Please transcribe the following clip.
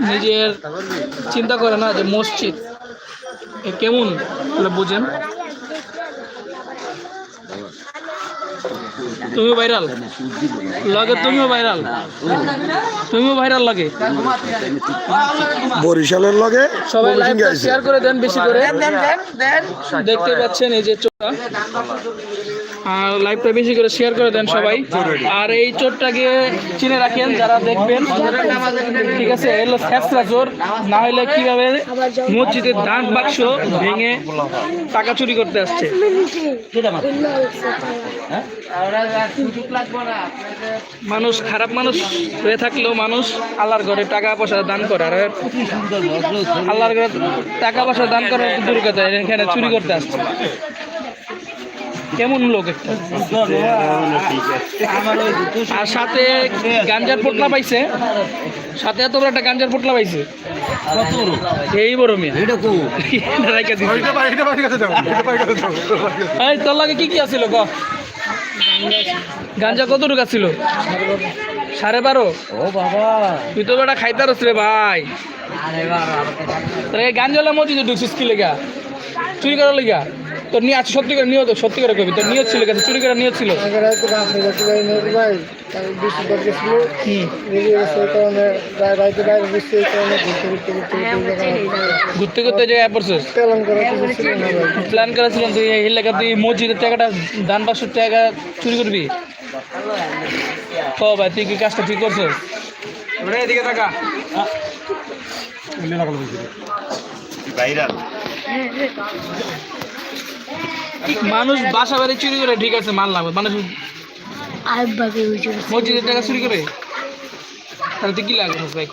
নিজের চিন্তা করে না যে মসজিদ। কেমন? বুঝেন। তুমিও ভাইরাল? লগে তুমিও ভাইরাল? তুমিও ভাইরাল লাগে? বরিশালের লগে? সবাই লাইভটা শেয়ার করে দেন বেশি করে। দেখতে পাচ্ছেন এই যে চোরটা। আর লাইভটা বেশি করে শেয়ার করে দেন সবাই। আর এই চোরটাকে চিনে রাখেন যারা দেখবেন। ঠিক আছে এলো ফ্যাসরা চোর। না হলে কীভাবে মসজিদের দান বাক্স ভেঙে টাকা চুরি করতে আসছে। মানুষ খারাপ মানুষ হয়ে থাকলেও মানুষ আল্লাহর ঘরে টাকা পয়সা দান করে আর আল্লাহর ঘরে টাকা পয়সা দান করার দূর কথা এখানে চুরি করতে আসছে কেমন লোক একটা আর সাথে গাঞ্জার পোটলা পাইছে সাথে এত বড় একটা গাঞ্জার পোটলা পাইছে এই বড় মেয়ে তোর লাগে কি কি আছিল ক গাঞ্জা কত টাকা ছিল সাড়ে বারো? ও বাবা। তুই তো বেটা খাইতে খাইতারস রে ভাই। গাঞ্জালা মসজিদে ঢুকছিস কি লেগা? চুরি করার লেগা? তোর নিয়ে আছে সত্যি করে নিয়ত সত্যি করে কবি তোর নিয়ত ছিল কেন চুরি করার নিয়ত ছিল ঘুরতে ঘুরতে জায়গায় পড়ছিস প্ল্যান করেছিলাম তুই এই এলাকা তুই মসজিদের টাকাটা দান বাক্সের টাকা চুরি করবি। ও ভাই তুই কি কাজটা ঠিক করছিস এদিকে টাকা মানুষ বাসা বাড়ি চুরি করে ঠিক আছে মানলাম মানুষ আরেকভাবে হুজুর মসজিদের টাকা চুরি করে? তাহলে তুই কি লাগবে ভাই?